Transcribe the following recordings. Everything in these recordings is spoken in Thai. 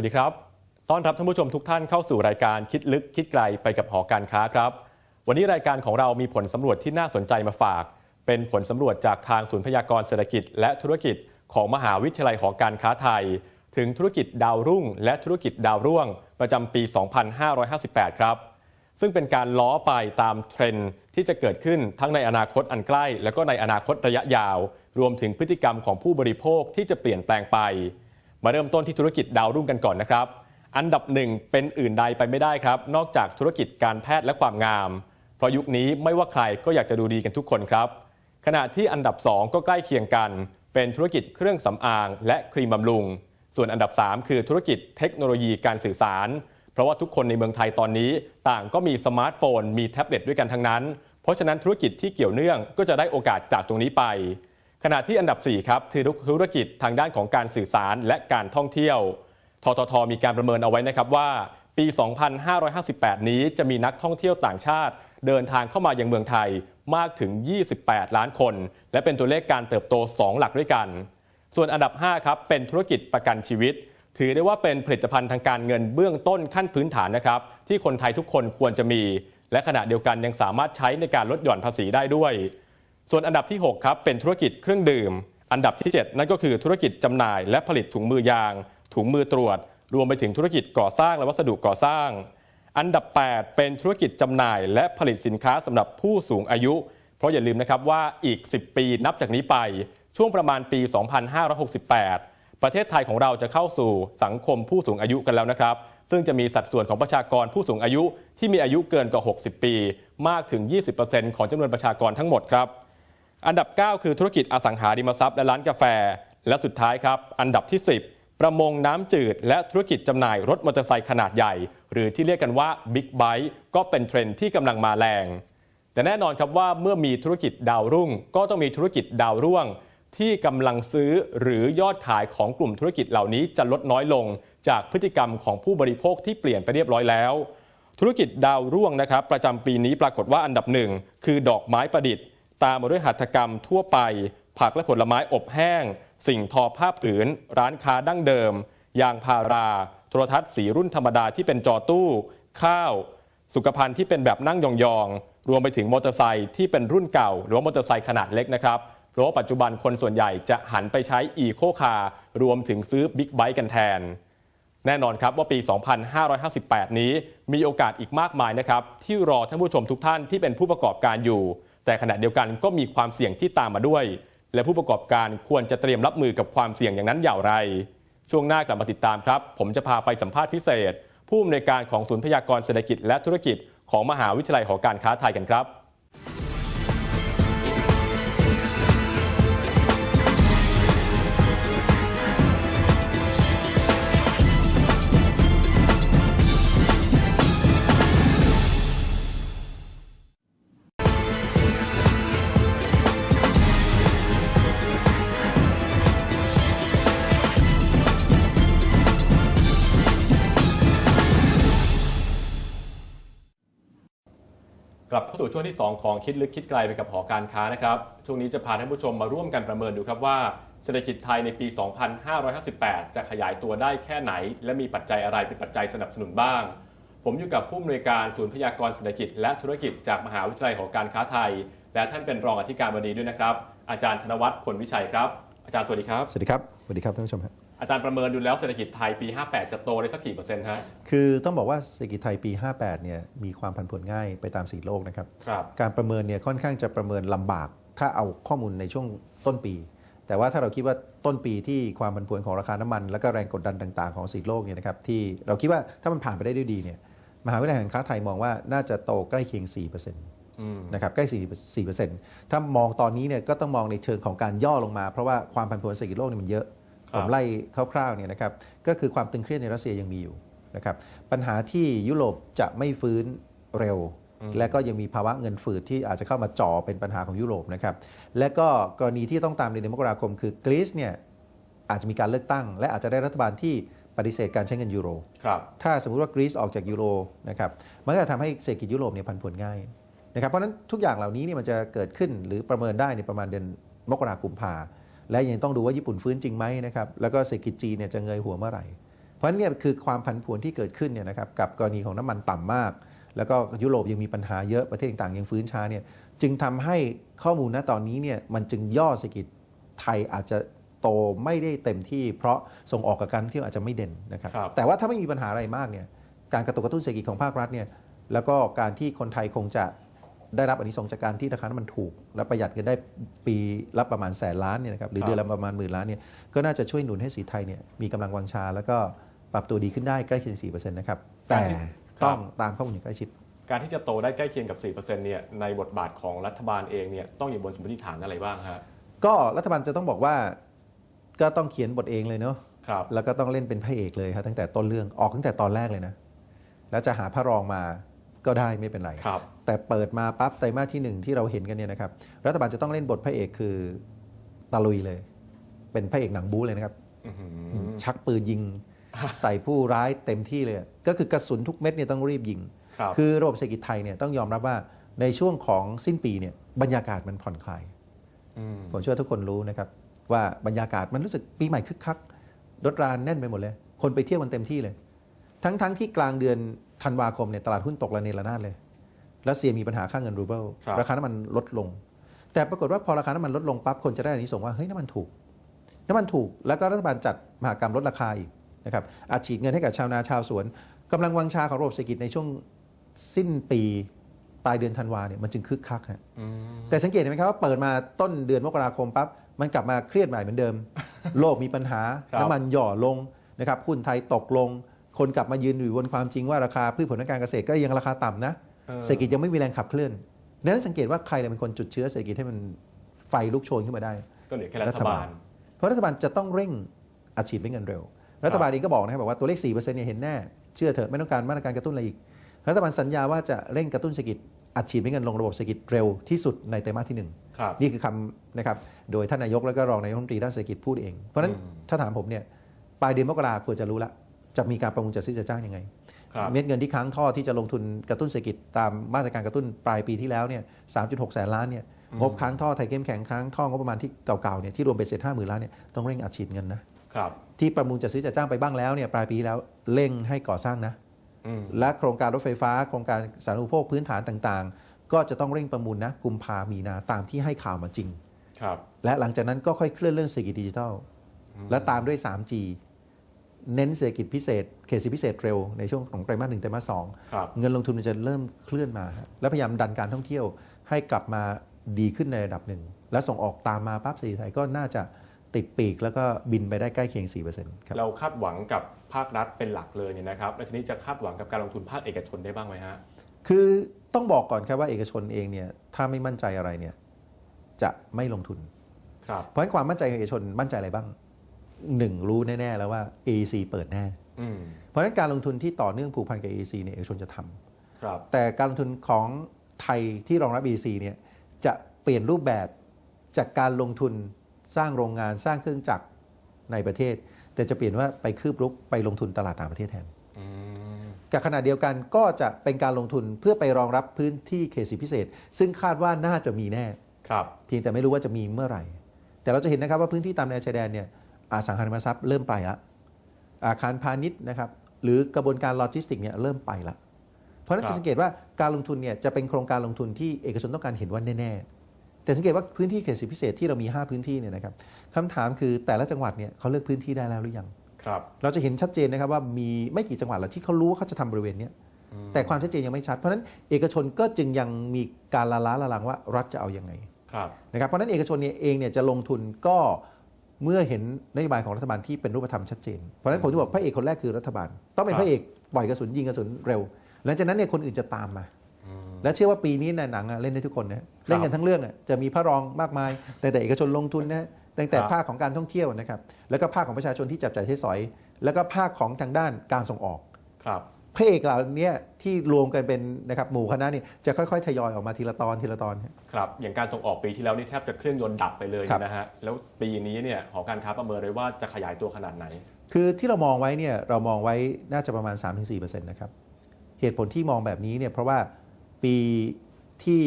สวัสดีครับ ต้อนรับท่านผู้ชมทุกท่านเข้าสู่รายการคิดลึกคิดไกลไปกับหอการค้าครับ วันนี้รายการของเรามีผลสำรวจที่น่าสนใจมาฝาก เป็นผลสำรวจจากทางศูนย์พยากรณ์เศรษฐกิจ และธุรกิจของมหาวิทยาลัยหอการค้าไทย ถึงธุรกิจดาวรุ่ง และธุรกิจดาวร่วง ประจำปี 2558 ครับ ซึ่งเป็นการล้อไปตามเทรนด์ที่จะเกิดขึ้นทั้งในอนาคตอันใกล้ และก็ในอนาคตระยะยาว รวมถึงพฤติกรรมของผู้บริโภคที่จะเปลี่ยนแปลงไป มาเริ่มต้นที่ธุรกิจดาวรุ่งกันก่อนนะครับ อันดับหนึ่งเป็นอื่นใดไปไม่ได้ครับ นอกจากธุรกิจการแพทย์และความงาม เพราะยุคนี้ไม่ว่าใครก็อยากจะดูดีกันทุกคนครับ ขณะที่อันดับ 2 ก็ใกล้เคียงกัน เป็นธุรกิจเครื่องสำอาง และครีมบำรุง ส่วนอันดับ 3 คือธุรกิจเทคโนโลยีการสื่อสาร เพราะว่าทุกคนในเมืองไทยตอนนี้ ต่างก็มีสมาร์ทโฟน มีแท็บเล็ตด้วยกันทั้งนั้น เพราะฉะนั้นธุรกิจที่เกี่ยวเนื่องก็จะได้โอกาสจากตรงนี้ไป ขณะที่อันดับ 4 ครับคือธุรกิจทางด้านของการสื่อสารและการท่องเที่ยว ททท มีการประเมินเอาไว้นะครับว่าปี 2558 นี้จะมีนักท่องเที่ยวต่างชาติ เดินทางเข้ามายังเมืองไทยมากถึง 28 ล้านคน และเป็นตัวเลขการเติบโต 2 หลักด้วยกัน ส่วนอันดับ 5 ครับ เป็นธุรกิจประกันชีวิต ถือได้ว่าเป็นผลิตภัณฑ์ทางการเงินเบื้องต้นขั้นพื้นฐานนะครับ ที่คนไทยทุกคนควรจะมี และขณะเดียวกันยังสามารถใช้ในการลดหย่อนภาษีได้ด้วย ส่วนอันดับที่ 6 ครับ เป็นธุรกิจเครื่องดื่ม อันดับที่ 7 นั่นก็คือธุรกิจจำหน่าย และผลิตถุงมือยาง ถุงมือตรวจ รวมไปถึงธุรกิจก่อสร้างและวัสดุก่อสร้าง อันดับ 8 เป็นธุรกิจจำหน่าย และผลิตสินค้าสำหรับผู้สูงอายุ เพราะอย่าลืมนะครับว่าอีก 10 ปีนับจากนี้ไป ช่วงประมาณปี 2568 ประเทศไทยของเราจะเข้าสู่สังคมผู้สูงอายุกันแล้วนะครับ ซึ่งจะมีสัดส่วนของประชากรผู้สูงอายุ ที่มีอายุเกินกว่า 60 ปี มากถึง 20%ของจำนวนประชากรทั้งหมดครับ อันดับ 9 คือธุรกิจอสังหาริมทรัพย์และร้านกาแฟ และสุดท้ายครับ อันดับที่ 10 ประมงน้ำจืด และธุรกิจจำหน่ายรถมอเตอร์ไซค์ขนาดใหญ่ หรือที่เรียกกันว่าบิ๊กไบค์ก็เป็นเทรนด์ที่กำลังมาแรง แต่แน่นอนครับว่าเมื่อมีธุรกิจดาวรุ่ง ก็ต้องมีธุรกิจดาวร่วง ที่กำลังซื้อหรือยอดขายของกลุ่มธุรกิจเหล่านี้จะลดน้อยลง จากพฤติกรรมของผู้บริโภคที่เปลี่ยนไปเรียบร้อยแล้วธุรกิจดาวร่วงนะครับประจำปีนี้ปรากฏว่าอันดับหนึ่งคือดอกไม้ประดิษฐ์ ตามมาด้วยหัตถกรรมทั่วไป ผักและผลไม้อบแห้ง สิ่งทอผ้าผืน ร้านค้าดั้งเดิม ยางพารา โทรทัศน์สีรุ่นธรรมดาที่เป็นจอตู้ ข้าว สุขภัณฑ์ที่เป็นแบบนั่งยองๆ รวมไปถึงมอเตอร์ไซค์ที่เป็นรุ่นเก่า หรือว่ามอเตอร์ไซค์ขนาดเล็กนะครับเพราะปัจจุบันคนส่วนใหญ่จะหันไปใช้อีโคคาร์รวมถึงซื้อบิ๊กไบค์กันแทนแน่นอนครับว่าปี 2558 นี้มีโอกาสอีกมากมายนะครับ ที่รอท่านผู้ชมทุกท่านที่เป็นผู้ประกอบการอยู่ แต่ขณะเดียวกันก็มีความเสี่ยงที่ตามมาด้วย และผู้ประกอบการควรจะเตรียมรับมือกับความเสี่ยงอย่างนั้นอย่างไร ช่วงหน้ากลับมาติดตามครับ ผมจะพาไปสัมภาษณ์พิเศษ ผู้อำนวยการของศูนย์พยากรเศรษฐกิจและธุรกิจของมหาวิทยาลัยหอการค้าไทยกันครับ กลับเข้าสู่ช่วงที่ 2 ของคิดลึกคิดไกลไปกับหอการค้านะครับ ช่วงนี้จะพาท่านผู้ชมมาร่วมกันประเมินดูครับว่าเศรษฐกิจไทยในปี 2558 จะขยายตัวได้แค่ไหน และมีปัจจัยอะไรเป็นปัจจัยสนับสนุนบ้าง ผมอยู่กับผู้อำนวยการศูนย์พยากรเศรษฐกิจ และธุรกิจจากมหาวิทยาลัยหอการค้าไทย และท่านเป็นรองอธิการบดีด้วยนะครับ อาจารย์ธนวัฒน์ผลวิชัยครับ อาจารย์สวัสดีครับ สวัสดีครับ สวัสดีครับท่านผู้ชมครับ อาจารย์ประเมินดูแล้วเศรษฐกิจไทยปี 58 จะโตได้สักกี่เปอร์เซ็นต์ฮะ คือต้องบอกว่าเศรษฐกิจไทยปี 58 เนี่ยมีความผันผวนง่ายไปตามสีโลกนะครับ ครับ การประเมินเนี่ยค่อนข้างจะประเมินลำบาก ถ้าเอาข้อมูลในช่วงต้นปี แต่ว่าถ้าเราคิดว่าต้นปีที่ความผันผวนของราคาน้ำมัน และก็แรงกดดันต่างๆของสีโลกเนี่ยนะครับที่เราคิดว่าถ้ามันผ่านไปได้ด้วยดีเนี่ยมหาวิทยาลัยการค้าไทยมองว่าน่าจะโตใกล้เคียง4%อืมนะครับใกล้4 4%ถ้ามองตอนนี้เนี่ยก็ต้องมองในเชิงของการย่อลงมาเพราะว่าความผันผวนเศรษฐกิจโลกเนี่ยมันเยอะครับ ผมไล่คร่าวๆเนี่ยนะครับก็คือความตึงเครียดในรัสเซียยังมีอยู่นะครับปัญหาที่ยุโรปจะไม่ฟื้นเร็ว และก็ยังมีภาวะเงินฝืดที่อาจจะเข้ามาจ่อเป็นปัญหาของยุโรปนะครับและก็กรณีที่ต้องตามในเดือนมกราคมคือกรีซเนี่ยอาจจะมีการเลือกตั้ง และอาจจะได้รัฐบาลที่ปฏิเสธการใช้เงินยูโรครับถ้าสมมุติว่ากรีซออกจากยูโรนะครับมันก็จะทำให้เศรษฐกิจยุโรปเนี่ยผันผวนง่ายนะครับเพราะฉะนั้นทุกอย่างเหล่านี้เนี่ยมันจะเกิดขึ้นหรือประเมินได้ในประมาณเดือนมกราคมกุมภา และยังต้องดูว่าญี่ปุ่นฟื้นจริงไหมนะครับแล้วก็เศรษฐกิจจีนเนี่ยจะเงยหัวเมื่อไหร่ เพราะฉะนั้นเนี่ยคือความผันผวนที่เกิดขึ้นเนี่ยนะครับกับกรณีของน้ำมันต่ำมาก แล้วก็ยุโรปยังมีปัญหาเยอะประเทศต่างๆยังฟื้นช้าเนี่ยจึงทำให้ข้อมูลณตอนนี้เนี่ยมันจึงย่อเศรษฐกิจไทยอาจจะโตไม่ได้เต็มที่ เพราะส่งออกกับการท่องเที่ยวอาจจะไม่เด่นนะครับครับแต่ว่าถ้าไม่มีปัญหาอะไรมากเนี่ยการกระตุกกระตุ้นเศรษฐกิจของภาครัฐเนี่ยแล้วก็การที่คนไทยคงจะ ได้รับอานิสงส์จากการที่ราคาน้ำมันถูก และประหยัดกันได้ปีละประมาณแสนล้านเนี่ยนะครับหรือครับเดือนละประมาณหมื่นล้านเนี่ยก็น่าจะช่วยหนุนให้สีไทยเนี่ยมีกำลังวังชา แล้วก็ปรับตัวดีขึ้นได้ใกล้เคียง4%นะครับแต่ต้องตามข้อมูลอย่างใกล้ชิดการที่จะโตได้ใกล้เคียงกับ 4%เนี่ยในบทบาทของรัฐบาลเองเนี่ยต้องอยู่บนสมมติฐานอะไรบ้างฮะก็รัฐบาลจะต้องบอกว่าก็ต้องเขียนบทเองเลยเนาะครับแล้วก็ต้องเล่นเป็นพระเอกเลยครับตั้งแต่ต้นเรื่องออกตั้งแต่ตอนแรกเลยนะ แล้วจะหาพระรองมาก็ได้ไม่เป็นไรครับ แต่เปิดมาปั๊บไตรมาสที่หนึ่งที่เราเห็นกันเนี่ยนะครับรัฐบาลจะต้องเล่นบทพระเอกคือตะลุยเลย เป็นพระเอกหนังบู๊เลยนะครับอื้อหือชักปืนยิง ใส่ผู้ร้ายเต็มที่เลย ก็คือกระสุนทุกเม็ดเนี่ยต้องรีบยิงครับคือระบบเศรษฐกิจไทยเนี่ยต้องยอมรับว่าในช่วงของสิ้นปีเนี่ยบรรยากาศมันผ่อนคลายมผมเชื่อทุกคนรู้นะครับ ว่าบรรยากาศมันรู้สึกปีใหม่คึกคักรถราแน่นไปหมดเลย คนไปเที่ยวมันเต็มที่เลย ทั้งทั้งที่กลางเดือนธันวาคมเนี่ยตลาดหุ้นตกระเนระนาดเลย รัสเซียมีปัญหาค่าเงินรูเบิลครับ ราคาน้ำมันลดลง แต่ปรากฏว่าพอราคาน้ำมันลดลงปั๊บคนจะได้อันนี้ส่งส์ว่าเฮ้ยน้ำมันถูก น้ำมันถูกแล้วก็รัฐบาลจัดมหากรรมลดราคาอีกนะครับอาจฉีดเงินให้กับชาวนาชาวสวนกำลังวังชาของระบบเศรษฐกิจในช่วงสิ้นปีปลายเดือนธันวาเนี่ยมันจึงคึกคักฮะ อืม แต่สังเกตเห็นไหมครับว่าเปิดมาต้นเดือนมกราคมปั๊บมันกลับมาเครียดใหม่เหมือนเดิม โลกมีปัญหา ครับ น้ำมันหย่อลงนะครับหุ้นไทยตกลง คนกลับมายืนอยู่บนความจริงว่าราคาพืชผลทางการเกษตรก็ยังราคาต่ำนะออ เศรษฐกิจยังไม่มีแรงขับเคลื่อนดังนั้นสังเกตว่าใครเลยเป็นคนจุดเชื้อเศรษฐกิจให้มันไฟลุกโชนขึ้นมาได้ ก็เหลือแค่รัฐบาล เพราะรัฐบาลจะต้องเร่งอัดฉีดเป็นเงินเร็ว รัฐบาลเองก็บอกนะครับบอกว่าตัวเลข4%เนี่ยเห็นแน่เชื่อเถอะไม่ต้องการมาตรการกระตุ้นอะไรอีก รัฐบาลสัญญาว่าจะเร่งกระตุ้นเศรษฐกิจอัดฉีดเป็นเงินลงระบบเศรษฐกิจเร็วที่สุดในไตรมาสที่หนึ่งครับนี่คือคำนะครับโดยท่านนายกแล้วก็รองนายกรัฐมนตรีด้านเศรษฐกิจพูดเองเพราะฉะนั้นอืมถ้าถามผมเนี่ยปลายเดือนมกราควรจะรู้ละจะมีการประมูลจัดซื้อจัดจ้างยังไงครับ เม็ดเงินที่ค้างท่อที่จะลงทุนกระตุ้นเศรษฐกิจตามมาตรการกระตุ้นปลายปีที่แล้วเนี่ย3.6แสนล้านเนี่ยงบค้างท่อไทยเข้มแข็งค้างท่องบประมาณที่เก่าๆเนี่ยที่รวมเป็นเศษห้าหมื่นล้านเนี่ยต้องเร่งอัดฉีดเงินนะครับที่ประมูลจัดซื้อจัดจ้างไปบ้างแล้วเนี่ยปลายปีที่แล้วเร่งให้ก่อสร้างนะอืมและโครงการรถไฟฟ้า โครงการสาธารณูปโภคพื้นฐานต่างๆ ก็จะต้องเร่งประมูลนะกุมภามีนาตามที่ให้ข่าวมาจริงครับและหลังจากนั้นก็ค่อยเคลื่อนเรื่องเศรษฐกิจดิจิทัลและตามด้วย 3G เน้นเศรษฐกิจพิเศษเขตเศรษฐกิจพิเศษเร็วในช่วงของไตรมาสหนึ่งไตรมาสสองครับเงินลงทุนมันจะเริ่มเคลื่อนมาฮะและพยายามดันการท่องเที่ยวให้กลับมาดีขึ้นในระดับหนึ่ง และส่งออกตามมาปั๊บเศรษฐกิจไทยก็น่าจะติดปีกแล้วก็บินไปได้ใกล้เคียง 4%ครับเราคาดหวังกับภาครัฐเป็นหลักเลยเนี่ยนะครับ แล้วทีนี้จะคาดหวังกับการลงทุนภาคเอกชนได้บ้างไหมฮะ คือต้องบอกก่อนครับว่าเอกชนเองเนี่ยถ้าไม่มั่นใจอะไรเนี่ยจะไม่ลงทุน ครับ เพราะฉะนั้นความมั่นใจของเอกชนมั่นใจอะไรบ้าง หนึ่งรู้แน่ๆแล้วว่า AEC เปิดแน่อืมเพราะฉะนั้นการลงทุนที่ต่อเนื่องผูกพันกับ AEC เนี่ยเอกชนจะทำครับแต่การลงทุนของไทยที่รองรับ EC เนี่ยจะเปลี่ยนรูปแบบจากการลงทุนสร้างโรงงานสร้างเครื่องจักรในประเทศ แต่จะเปลี่ยนว่าไปคืบรุกไปลงทุนตลาดต่างประเทศแทนอืมกับขณะเดียวกันก็จะเป็นการลงทุนเพื่อไปรองรับพื้นที่เขตสิทธิพิเศษ ซึ่งคาดว่าน่าจะมีแน่ครับเพียงแต่ไม่รู้ว่าจะมีเมื่อไหร่ แต่เราจะเห็นนะครับว่าพื้นที่ตามแนวชายแดนเนี่ย อสังหาริมทรัพย์เริ่มไปละอาคารพาณิชย์นะครับหรือกระบวนการโลจิสติกเนี่ยเริ่มไปละเพราะฉะนั้นครับจะสังเกตว่าการลงทุนเนี่ยจะเป็นโครงการลงทุนที่เอกชนต้องการเห็นว่าแน่ๆแต่สังเกตว่าพื้นที่เขตสิทธิพิเศษที่เรามี 5 พื้นที่เนี่ยนะครับคำถามคือแต่ละจังหวัดเนี่ยเขาเลือกพื้นที่ได้แล้วหรือยังครับเราจะเห็นชัดเจนนะครับว่ามีไม่กี่จังหวัดแล้วที่เขารู้ว่าเขาจะทำบริเวณเนี้ยอืมแต่ความชัดเจนยังไม่ชัด เพราะฉะนั้นเอกชนก็จึงยังมีการละล้าละลังว่ารัฐจะเอายังไงครับนะครับเพราะฉะนั้นเอกชนเนี่ยเองเนี่ยจะลงทุนก็ เมื่อเห็นนโยบายของรัฐบาลที่เป็นรูปธรรมชัดเจน เพราะฉะนั้นผมจะบอกพระเอกคนแรกคือรัฐบาล ต้องเป็นครับพระเอกปล่อยกระสุนยิงกระสุนเร็ว หลังจากนั้นเนี่ยคนอื่นจะตามมาอืมและเชื่อว่าปีนี้ในยหนังอะเล่นได้ทุกคนนะเล่นกันทั้งเรื่องอะจะมีพระรองมากมาย แต่แต่เอกชนลงทุนนะตั้งแต่ครับภาคของการท่องเที่ยวนะครับแล้วก็ภาคของประชาชนที่จับจ่ายใช้สอย แล้วก็ภาคของทางด้านการส่งออกครับ พระเอกเหล่านี้ที่รวมกันเป็นนะครับหมู่คณะนี่จะค่อยๆทยอยออกมาทีละตอนทีละตอน ครับครับอย่างการส่งออกปีที่แล้วนี่แทบจะเครื่องยนต์ดับไปเลยครับนะฮะแล้วปีนี้เนี่ยหอการค้าประเมินไว้ว่าจะขยายตัวขนาดไหน คือที่เรามองไว้เนี่ยเรามองไว้น่าจะประมาณ 3-4%นะครับเหตุผลที่มองแบบนี้เนี่ยเพราะว่าปีที่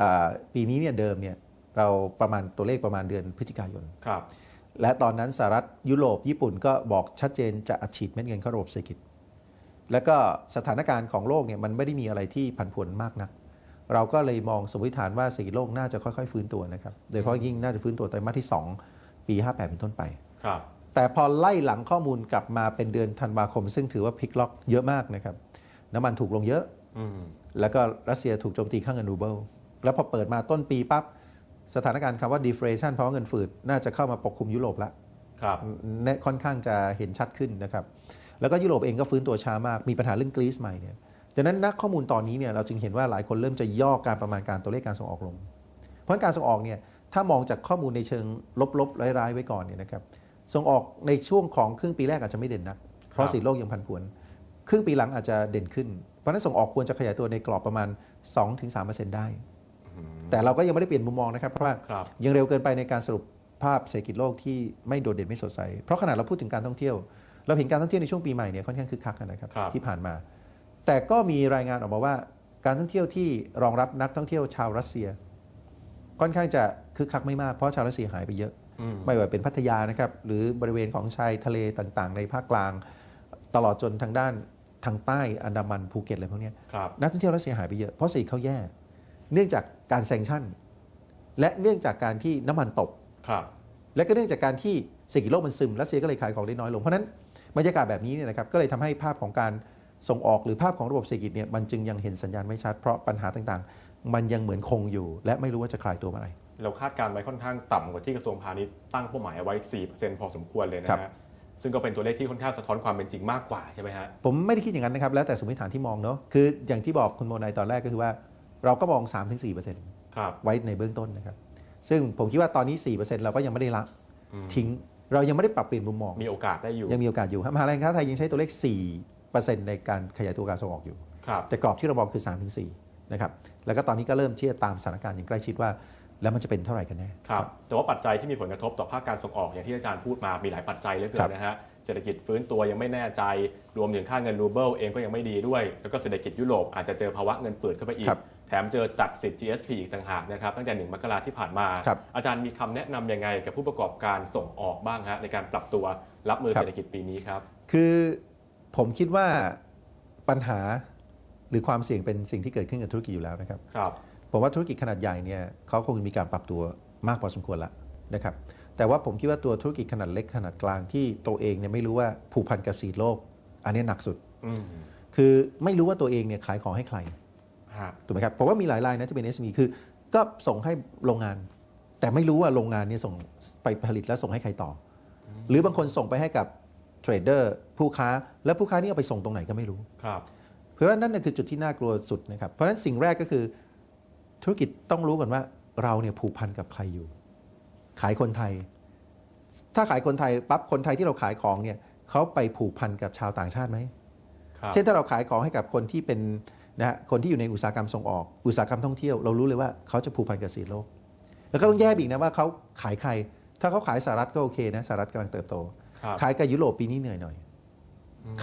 อ่าปีนี้เนี่ยเดิมเนี่ยเราประมาณตัวเลขประมาณเดือนพฤศจิกายนครับและตอนนั้นสหรัฐยุโรปญี่ปุ่นก็บอกชัดเจนจะอัดฉีดเม็ดเงินเข้าระบบเศรษฐกิจ แล้วก็สถานการณ์ของโลกเนี่ยมันไม่ได้มีอะไรที่ผันผวนมากนัก เราก็เลยมองสมมติฐานว่าเศรษฐกิจโลกน่าจะค่อยๆ ฟื้นตัวนะครับ โดยเฉพาะยิ่งน่าจะฟื้นตัวไตรมาสที่ 2 ปี 58 เป็นต้นไป ครับ แต่พอไล่หลังข้อมูลกลับมาเป็นเดือนธันวาคม ซึ่งถือว่าพลิกล็อกเยอะมากนะครับ น้ำมันถูกลงเยอะอืมแล้วก็รัสเซียถูกโจมตีค่าเงินรูเบิลแล้วพอเปิดมาต้นปีปั๊บสถานการณ์คำว่า deflation เพราะว่าเงินฝืดน่าจะเข้ามาปกคลุมยุโรปละครับแน่ค่อนข้างจะเห็นชัดขึ้นนะครับ แล้วก็ยุโรปเองก็ฟื้นตัวช้ามาก มีปัญหาเรื่องกรีซใหม่เนี่ยดังนั้นนักข้อมูลตอนนี้เนี่ยเราจึงเห็นว่าหลายคนเริ่มจะย่อการประมาณการตัวเลขการส่งออกลง เพราะฉะนั้นการส่งออกเนี่ยถ้ามองจากข้อมูลในเชิงลบๆร้ายๆไว้ก่อนเนี่ยนะครับส่งออกในช่วงของครึ่งปีแรกอาจจะไม่เด่นนัก เพราะสีโลกยังพันผวน ครึ่งปีหลังอาจจะเด่นขึ้น เพราะฉะนั้นส่งออกควรจะขยายตัวในกรอบประมาณ 2-3%ได้ แต่เราก็ยังไม่ได้เปลี่ยนมุมมองนะครับ เพราะว่าครับยังเร็วเกินไปในการสรุปภาพเศรษฐกิจโลกที่ไม่โดดเด่นไม่สดใส เพราะขนาดเราพูดถึงการท่องเที่ยว เราเห็นการท่องเที่ยวในช่วงปีใหม่เนี่ยค่อนข้างคึกคักนะครับครับที่ผ่านมา แต่ก็มีรายงานออกมาว่า การท่องเที่ยวที่รองรับนักท่องเที่ยวชาวรัสเซีย ค่อนข้างจะคึกคักไม่มากเพราะชาวรัสเซียหายไปเยอะอืมไม่ว่าเป็นพัทยานะครับหรือบริเวณของชายทะเลต่างๆ ในภาคกลาง ตลอดจนทางด้านทางใต้อันดามันภูเก็ตอะไรพวกเนี้ยครับนักท่องเที่ยวรัสเซียหายไปเยอะเพราะเศรษฐกิจเขาแย่ เนื่องจากการแซงชั่น และเนื่องจากการที่น้ำมันตกครับและก็เนื่องจากการที่เศรษฐกิจโลกมันซึมรัสเซียก็เลยขายของได้น้อยลงเพราะฉะนั้น บรรยากาศแบบนี้เนี่ยนะครับก็เลยทำให้ภาพของการส่งออกหรือภาพของระบบเศรษฐกิจเนี่ยมันจึงยังเห็นสัญญาณไม่ชัด เพราะปัญหาต่างๆ มันยังเหมือนคงอยู่ และไม่รู้ว่าจะคลายตัวเมื่อไหร่เราคาดการณ์ไว้ค่อนข้างต่ำกว่าที่กระทรวงพาณิชย์ตั้งเป้าหมายเอาไว้ 4%พอสมควรเลยนะครัฮะบซึ่งก็เป็นตัวเลขที่ค่อนข้างสะท้อนความเป็นจริงมากกว่าใช่ไหมฮะผมไม่ได้คิดอย่างนั้นนะครับแล้วแต่สมมติฐานที่มองเนาะคืออย่างที่บอกคุณโมนายตอนแรกก็คือว่า เราก็มอง 3-4%ครับไว้ในเบื้องต้นนะครับซึ่งผมคิดว่าตอนนี้ 4%เราก็ยังไม่ได้ละอืมทิ้ง เรายังไม่ได้ปรับเปลี่ยนมุมมอง มีโอกาสได้อยู่ ยังมีโอกาสอยู่ครับมหาลัยการค้าไทยยังใช้ตัวเลข 4%ในการขยายตัวการส่งออกอยู่ครับแต่กรอบที่เรามองคือ 3-4นะครับ แล้วก็ตอนนี้ก็เริ่มที่จะตามสถานการณ์อย่างใกล้ชิดว่า แล้วมันจะเป็นเท่าไหร่กันแน่ ครับ แต่ว่าปัจจัยที่มีผลกระทบต่อภาคการส่งออกอย่างที่อาจารย์พูดมา มีหลายปัจจัยเหลือเกิครันบนะฮะ เศรษฐกิจฟื้นตัวยังไม่แน่ใจ รวมถึงค่าเงินรูเบิลเองก็ยังไม่ดีด้วย แล้วก็เศรษฐกิจยุโรปอาจจะเจอภาวะเงินเฟ้อเข้าไปอีกครับแถมเจอตัดสิทธิ์ GSP อีกต่างหากนะครับตั้งแต่ 1 มกราที่ผ่านมาครับอาจารย์มีคำแนะนำยังไงกับผู้ประกอบการส่งออกบ้างฮะในการปรับตัวรับมือครับเศรษฐกิจปีนี้ครับ คือผมคิดว่าปัญหาหรือความเสี่ยงเป็นสิ่งที่เกิดขึ้นกับธุรกิจอยู่แล้วนะครับครับผมว่าธุรกิจขนาดใหญ่เนี่ยเขาคงมีการปรับตัวมากพอสมควรแล้วนะครับแต่ว่าผมคิดว่าตัวธุรกิจขนาดเล็กขนาดกลางที่ตัวเองเนี่ยไม่รู้ว่าผูกพันกับสีโลก อันนี้หนักสุดอืมคือไม่รู้ว่าตัวเองเนี่ยขายของให้ใครฮะ ถูกไหมครับผมว่ามีหลายรายนะที่เป็น SME คือ ก็ส่งให้โรงงาน แต่ไม่รู้ว่าโรงงานเนี่ยส่งไปผลิตแล้วส่งให้ใครต่ออหรือบางคนส่งไปให้กับเทรดเดอร์ผู้ค้าแล้วผู้ค้านี่เอาไปส่งตรงไหนก็ไม่รู้ครับเพราะว่านั่นนะคือจุดที่น่ากลัวสุดนะครับเพราะฉะนั้นสิ่งแรกก็คือธุรกิจต้องรู้ก่อนว่าเราเนี่ยผูกพันกับใครอยู่ ขายคนไทย ถ้าขายคนไทยปั๊บคนไทยที่เราขายของเนี่ยเขาไปผูกพันกับชาวต่างชาติไหมครับเช่นถ้าเราขายของให้กับคนที่เป็น นะฮะคนที่อยู่ในอุตสาหกรรมส่งออก อุตสาหกรรมท่องเที่ยว เรารู้เลยว่าเขาจะผูกพันกับสีโลก แล้วก็ต้องแยกอีกนะว่าเขาขายใคร ถ้าเขาขายสหรัฐก็โอเคนะสหรัฐกำลังเติบโตครับขายกับยุโรปปีนี้เหนื่อยหน่อย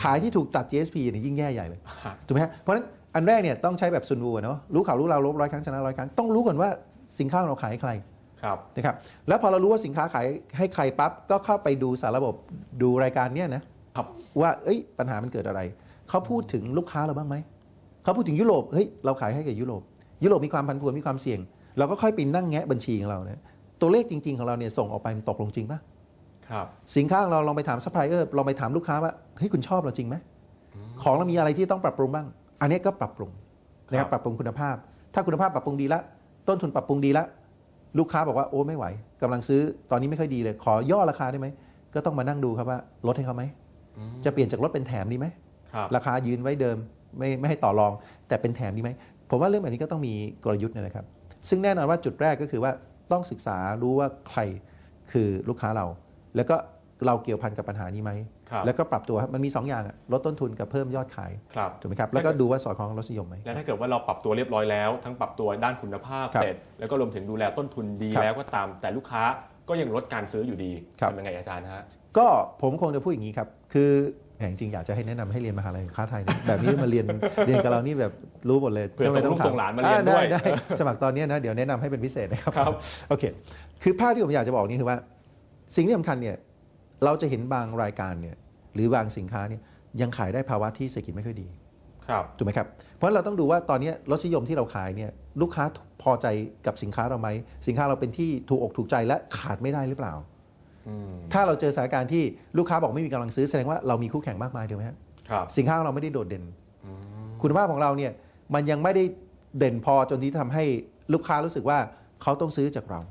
ขายที่ถูกตัด GSP เนี่ยยิ่งแย่ใหญ่เลยฮะถูกไหมฮะเพราะฉะนั้นอันแรกเนี่ยต้องใช้แบบซุนวูอะเนาะรู้ข่าวรู้เราลบร้อยครั้งชนะร้อยครั้งต้องรู้ก่อนว่าสินค้าของเราขายให้ใครครับนะครับแล้วพอเรารู้ว่าสินค้าขายให้ใครปั๊บก็เข้าไปดูสารระบบดูรายการเนี่ยนะครับว่าเอ้ยปัญหามันเกิดอะไร เขาพูดถึงลูกค้าเราบ้างไหม เขาพูดถึงยุโรปเฮ้ยเราขายให้กับยุโรปยุโรปมีความพันผวนมีความเสี่ยง เราก็ค่อยไปนั่งแงะบัญชีของเราเนี่ยตัวเลขจริง ๆ ของเราเนี่ยส่งออกไปมันตกลงจริงปะครับสินค้าของเราลองไปถามซัพพลายเออร์ลองไปถามลูกค้าว่าเฮ้ยคุณชอบเราจริงไหมของเรามีอะไรที่ต้องปรับปรุงบ้าง อันนี้ก็ปรับปรุงนะครับปรับปรุงคุณภาพ ถ้าคุณภาพปรับปรุงดีละต้นทุนปรับปรุงดีละลูกค้าบอกว่าโอ้ไม่ไหวกำลังซื้อตอนนี้ไม่ค่อยดีเลย ขอย่อราคาได้ไหมก็ต้องมานั่งดูครับว่าลดให้เขาไหมอืมจะเปลี่ยนจากลดเป็นแถมดีไหมครับราคายืนไว้เดิม ไม่ไม่ให้ต่อรอง แต่เป็นแถมดีไหมผมว่าเรื่องแบบนี้ก็ต้องมีกลยุทธ์เนยนะครับ ซึ่งแน่นอนว่าจุดแรกก็คือว่าต้องศึกษารู้ว่าใครคือลูกค้าเรา แล้วก็เราเกี่ยวพันกับปัญหานี้ไหมครับแล้วก็ปรับตัวครับมันมีสองอย่างอะลดต้นทุนกับเพิ่มยอดขายครับถูกไหมครับแล้วก็ดูว่าสอดคล้องกับรสนิยมไหมและถ้าเกิดว่าเราปรับตัวเรียบร้อยแล้ว ทั้งปรับตัวด้านคุณภาพครับเสร็จ แล้วก็รวมถึงดูแลต้นทุนดีครับแล้วก็ตามแต่ลูกค้าก็ยังลดการซื้ออยู่ดีครับทำยังไงอาจารย์ฮะก็ผมคงจะพูดอย่างนี้ครับ คือ แหมจริงๆอยากจะให้แนะนำให้เรียนมหาลัยค้าไทยนะแบบนี้มาเรียนเรียนกับเรานี่แบบรู้หมดเลยเผื่อไม่ส่งลูกถส่งหลานมาเรียนอ่ด้วยไได้สมัครตอนเนี้ยนะเดี๋ยวแนะนำให้เป็นพิเศษนะครับครับโอเค คือภาพที่ผมอยากจะบอกนี่คือว่า สิ่งที่สำคัญเนี่ยเราจะเห็นบางรายการเนี่ยหรือบางสินค้าเนี่ยยังขายได้ภาวะที่เศรษฐกิจไม่ค่อยดีครับถูกไหมครับ เพราะฉะนั้นเราต้องดูว่าตอนนี้รสนิยมที่เราขายเนี่ยลูกค้าพอใจกับสินค้าเราไหมสินค้าเราเป็นที่ถูกอกถูกใจและขาดไม่ได้หรือเปล่าอืม ถ้าเราเจอสถานการณ์ที่ลูกค้าบอกไม่มีกำลังซื้อแสดงว่าเรามีคู่แข่งมากมายถูกไหมครับครับสินค้าของเราไม่ได้โดดเด่นอืมคุณภาพของเราเนี่ยมันยังไม่ได้เด่นพอจนที่ทำให้ลูกค้ารู้สึกว่าเขาต้องซื้อจากเรา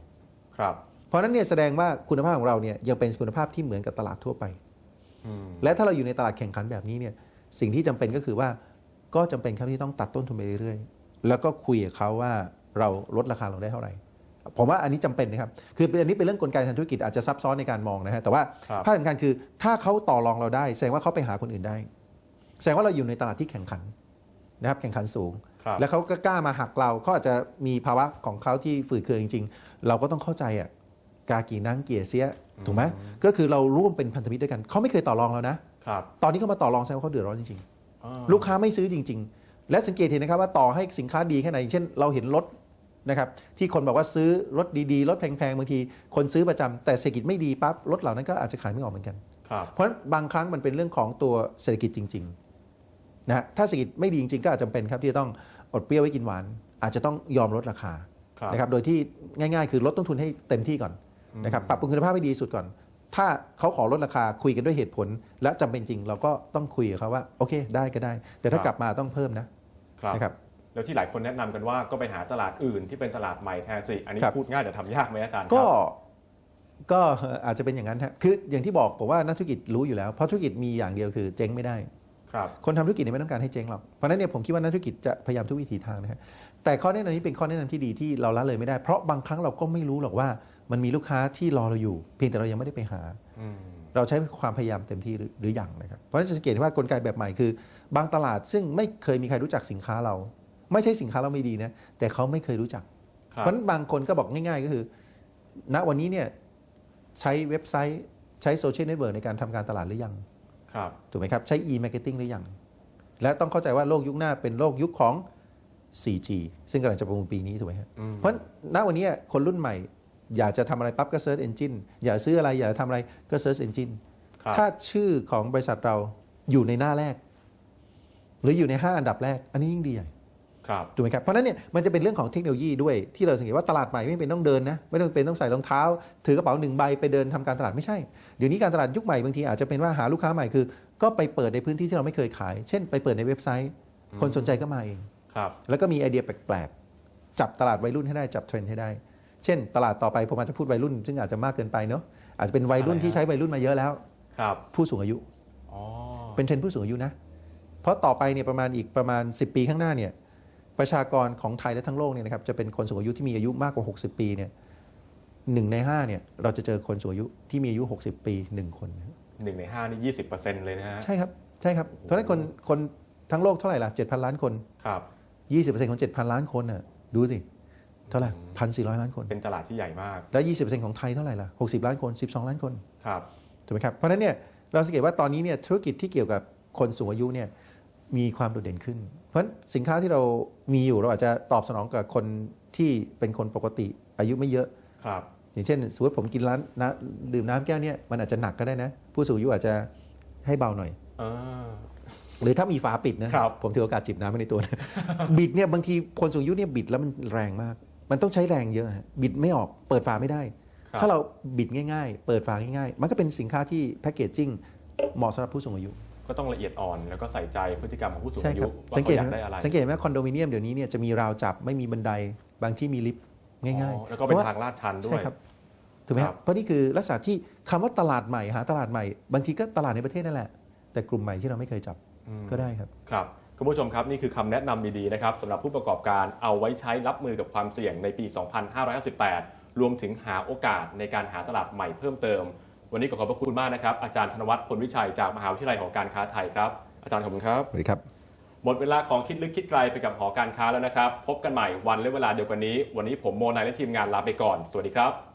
ครับเพราะฉะนั้นเนี่ยแสดงว่าคุณภาพของเราเนี่ยยังเป็นคุณภาพที่เหมือนกับตลาดทั่วไป อืมและถ้าเราอยู่ในตลาดแข่งขันแบบนี้เนี่ยสิ่งที่จำเป็นก็คือว่าก็จำเป็นครับที่ต้องตัดต้นทุนไปเรื่อยๆ แล้วก็คุยกับเขาว่าเราลดราคาลงได้เท่าไหร่ ผมว่าอันนี้จำเป็นนะครับ คืออันนี้เป็นเรื่องกลไกทางธุรกิจอาจจะซับซ้อนในการมองนะฮะ แต่ว่าครับภาพสำคัญคือถ้าเขาต่อรองเราได้ แสดงว่าเขาไปหาคนอื่นได้ แสดงว่าเราอยู่ในตลาดที่แข่งขันนะครับแข่งขันสูงครับแล้วเขาก็กล้ามาหักเราเขาอาจจะมีภาวะของเขาที่ฝืดเคืองจริง ๆ เราก็ต้องเข้าใจอะกากีนังเกียเสียถูกไหมก็คือเราร่วมเป็นพันธมิตรด้วยกันเขาไม่เคยต่อรองเรานะครับตอนนี้เขามาต่อรองแสดงว่าเขาเดือดร้อนจริงอ่าๆลูกค้าไม่ซื้อจริง ๆ และสังเกตเห็นนะครับว่าต่อให้สินค้าดีแค่ไหนอย่างเช่น เราเห็นรถ นะครับที่คนบอกว่าซื้อรถดีๆ รถแพงๆ บางที คนซื้อประจำแต่เศรษฐกิจไม่ดีปั๊บรถเหล่านั้นก็อาจจะขายไม่ออกเหมือนกันครับเพราะฉะนั้นบางครั้งมันเป็นเรื่องของตัวเศรษฐกิจจริงๆนะฮะถ้าเศรษฐกิจไม่ดีจริงๆก็อาจจะเป็นครับที่จะต้องอดเปรี้ยวไว้กินหวาน อาจจะต้องยอมลดราคาครับนะครับโดยที่ง่ายๆ คือลดต้นทุนให้เต็มที่ก่อนนะครับปรับปรุงคุณภาพให้ดีที่สุดก่อน ถ้าเขาขอลดราคาคุยกันด้วยเหตุผล และจำเป็นจริงเราก็ต้องคุยกับเขาว่าโอเคได้ก็ได้ แต่ถ้าครับกลับมาต้องเพิ่มนะครับนะครับ แล้วที่หลายคนแนะนำกันว่าก็ไปหาตลาดอื่นที่เป็นตลาดใหม่แทนสิ อันนี้ครับพูดง่ายแต่ทำยากไหมอาจารย์ก็ครับก็อาจจะเป็นอย่างนั้นฮะคืออย่างที่บอกผมว่านักธุรกิจรู้อยู่แล้วเพราะธุรกิจมีอย่างเดียวคือเจ๊งไม่ได้ครับคนทำธุรกิจเนี่ยไม่ต้องการให้เจ๊งหรอกเพราะฉะนั้นเนี่ยผมคิดว่านักธุรกิจจะพยายามทุกวิถีทางนะฮะแต่ข้อแนะนำนี้เป็นข้อแนะนำที่ดีที่เราละเลยไม่ได้ เพราะบางครั้งเราก็ไม่รู้หรอกว่ามันมีลูกค้าที่รอเราอยู่ เพียงแต่เรายังไม่ได้ไปหาอืมเราใช้ความพยายามเต็มที่หรือหรือยังนะครับเพราะฉะนั้นจะสังเกตว่ากลไกแบบใหม่คือ บางตลาดซึ่งไม่เคยมีใครรู้จักสินค้าเรา ไม่ใช่สินค้าเราไม่ดีนะแต่เขาไม่เคยรู้จักครับเพราะฉะนั้นบางคนก็บอกง่าย ๆ ก็คือ ณวันนี้เนี่ยใช้เว็บไซต์ใช้โซเชียลเน็ตเวิร์กในการทำการตลาดหรือยังครับถูกไหมครับ ใช้ e-marketing หรือยัง และต้องเข้าใจว่าโลกยุคหน้าเป็นโลกยุคของ 4G ซึ่งกำลังจะประมูลปีนี้ถูกไหมครับอืมเพราะณวันนี้คนรุ่นใหม่ อยากจะทำอะไรปั๊บก็ Search Engine อยากซื้ออะไรอยากทำอะไรก็ Search Engine ครับถ้าชื่อของบริษัทเราอยู่ในหน้าแรก หรืออยู่ใน 5 อันดับแรก อันนี้ยิ่งดีใหญ่ครับ ถูกไหมครับเพราะฉะนั้นเนี่ยมันจะเป็นเรื่องของเทคโนโลยีด้วยที่เราสังเกตว่าตลาดใหม่ไม่เป็นต้องเดินนะไม่ต้องเป็นต้องใส่รองเท้า ถือกระเป๋าหนึ่งใบไปเดินทำการตลาดไม่ใช่เดี๋ยวนี้การตลาดยุคใหม่บางทีอาจจะเป็นว่าหาลูกค้าใหม่คือ ก็ไปเปิดในพื้นที่ที่เราไม่เคยขาย เช่น ไปเปิดในเว็บไซต์ คนสนใจก็มาเองครับแล้วก็มีไอเดียแปลกๆจับตลาดวัยรุ่นให้ได้จับเทรนด์ให้ได้ เช่น ตลาดต่อไปผมอาจจะพูดวัยรุ่น ซึ่งอาจจะมากเกินไปเนาะอาจจะเป็นวัยรุ่นอะไรฮะที่ใช้วัยรุ่นมาเยอะแล้วครับผู้สูงอายุอ๋อเป็นเทรนด์ผู้สูงอายุนะเพราะต่อไปเนี่ยประมาณอีกประมาณ 10 ปีข้างหน้าเนี่ย ประชากรของไทยและทั้งโลกเนี่ยนะครับจะเป็นคนสูงอายุที่มีอายุมากกว่า 60 ปีเนี่ยหนึ่งในห้าเนี่ยเราจะเจอคนสูงอายุที่มีอายุ 60 ปี 1 คนนะครับหนึ่งในห้านี่ยี่สิบเปอร์เซ็นต์เลยนะฮะ ใช่ครับใช่ครับเพราะฉะนั้นคนคนทั้งโลกเท่าไหร่ล่ะ7,000ล้านคนครับ20%ของ7,000ล้านคนน่ะดูสิเท่าไหร่พันสี่ร้อยล้านคน เป็นตลาดที่ใหญ่มาก แล้ว20%ของไทยเท่าไหร่ล่ะ60ล้านคน12ล้านคนครับถูกไหมครับเพราะฉะนั้นเนี่ยเราสังเกตว่าตอนนี้เนี่ยธุรกิจที่เกี่ยวกับคนสูงอายุเนี่ย มีความโดดเด่นขึ้น เพราะฉะนั้นสินค้าที่เรามีอยู่เราอาจจะตอบสนองกับคนที่เป็นคนปกติอายุไม่เยอะครับ อย่างเช่นสมมติผมกินร้านน้ำดื่มน้ำแก้วเนี่ยมันอาจจะหนักก็ได้นะ ผู้สูงอายุอาจจะให้เบาหน่อยเออหรือถ้ามีฝาปิดนะครับผมถือโอกาสจิบน้ำไว้ในตัวนะบิดเนี่ยบางทีคนสูงอายุเนี่ยบิดแล้วมันแรงมาก มันต้องใช้แรงเยอะฮะบิดไม่ออกเปิดฝาไม่ได้ครับถ้าเราบิดง่าย ๆ เปิดฝาง่ายๆ มันก็เป็นสินค้าที่แพคเกจจิ้งเหมาะสำหรับผู้สูงอายุ ก็ต้องละเอียดอ่อน แล้วก็ใส่ใจพฤติกรรมของผู้สูงใช่อาคยุรับว่าสังเกเขาตอยากไหมได้อะไรสังเกตไหมคอนโดมิเนียมเดี๋ยวนี้เนี่ยจะมีราวจับไม่มีบันไดบางที่มีลิฟต์ง่ายอ๋อๆแล้วก็เป็นพระทางลาดชันด้วใช่ยครับถูกไหมคครัรับ บเพราะนี่คือลักษณะที่คำว่าตลาดใหม่หาตลาดใหม่ บางทีก็ตลาดในประเทศนั่นแหละ แต่กลุ่มใหม่ที่เราไม่เคยจับอืม ก็ได้ครับ ครับคุณผู้ชมครับ นี่คือคำแนะนำดีๆนะครับสำหรับผู้ประกอบการเอาไว้ใช้รับมือกับความเสี่ยงในปี 2558 รวมถึงหาโอกาสในการหาตลาดใหม่เพิ่มเติม วันนี้ก็ขอบพระคุณมากนะครับ อาจารย์ธนวัฒน์พลวิชัยจากมหาวิทยาลัยหอการค้าไทยครับ อาจารย์ขอบคุณครับ สวัสดีครับ หมดเวลาของคิดลึกคิดไกลไปกับหอการค้าแล้วนะครับ พบกันใหม่วันและเวลาเดียวกันนี้ วันนี้ผมโมนายและทีมงานลาไปก่อน สวัสดีครับ